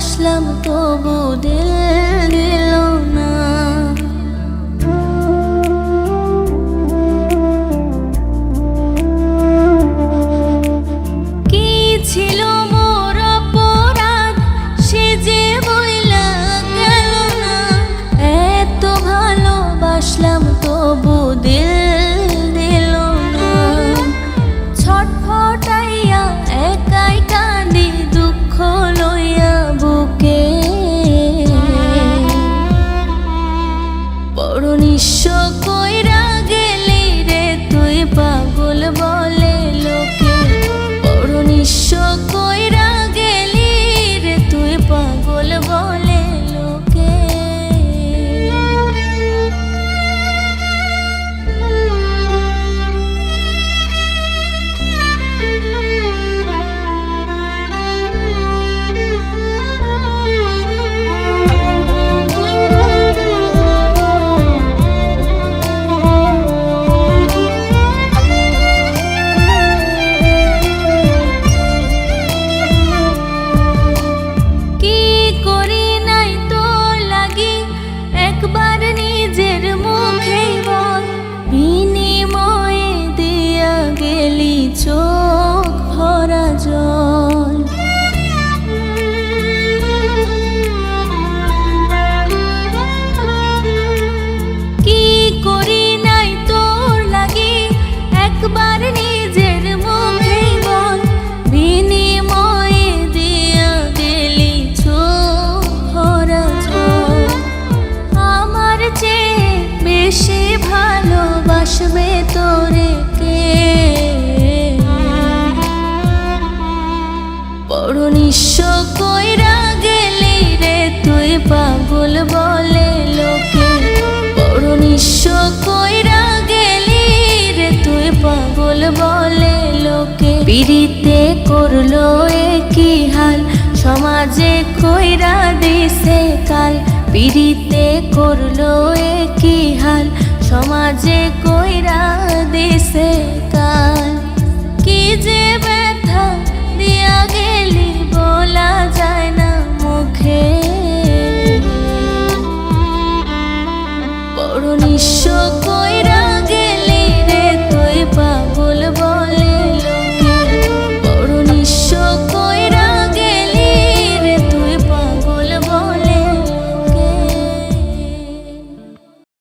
ভালোবাসলাম তবু দিল বড় নিঃস্ব কইরা গেলি রে, তুই পাগল বলে লোকে। বড় নিঃস্ব কইরা গেলি রে, তুই পাগল বলে লোকে। পিড়িতে করল কি হাল, সমাজে কইরা দিছে কাল। পিড়িতে করল কি হাল, সমাজে কইরা দিছে কাল।